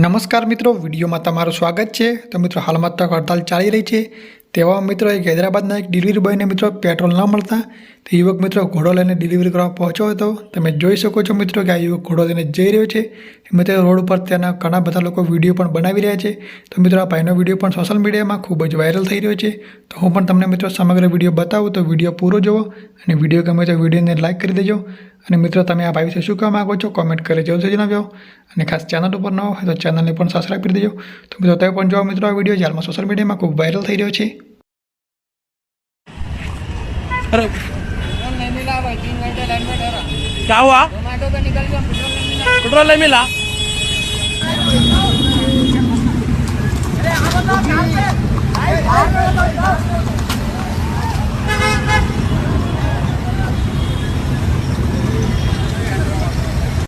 નમસ્કાર મિત્રો, વિડીયોમાં તમારું સ્વાગત છે. તો મિત્રો, હાલમાં તક હડતાલ ચાલી રહી છે. તેવા મિત્રો એક હૈદરાબાદના એક ડિલિવરી બોયને મિત્રો પેટ્રોલ ન મળતા, તે યુવક મિત્રો ઘોડો લઈને ડિલિવરી કરવા પહોંચ્યો હતો. તમે જોઈ શકો છો મિત્રો કે આ યુવક ઘોડો લઈને જઈ રહ્યો છે. મિત્રો, રોડ ઉપર ત્યાંના ઘણા બધા લોકો વીડિયો પણ બનાવી રહ્યા છે. તો મિત્રો, આ ભાઈનો વીડિયો પણ સોશિયલ મીડિયામાં ખૂબ જ વાયરલ થઈ રહ્યો છે. તો હું પણ તમને મિત્રો સમગ્ર વીડિયો બતાવું, તો વીડિયો પૂરો જુઓ અને વીડિયો ગમે તો વિડીયોને લાઇક કરી દેજો. અને મિત્રો તમે આ ભાઈ વિશે શું કહેવા માગો છો કોમેન્ટ કરી જરૂરથી જણાવજો અને ખાસ ચેનલ ઉપર ન હોય તો ચેનલને પણ સબસ્ક્રાઈબ કરી દેજો તો મિત્રો તમે પણ જોવા મિત્રો આ વિડીયો જે હાલમાં સોશિયલ મીડિયામાં ખૂબ વાયરલ થઈ રહ્યો છે अरे पेट्रोल नहीं मिला भाई तीन घंटे लाइन में ठहरा क्या हुआ जोमेटो पे निकल गया पेट्रोल नहीं मिला पेट्रोल नहीं मिला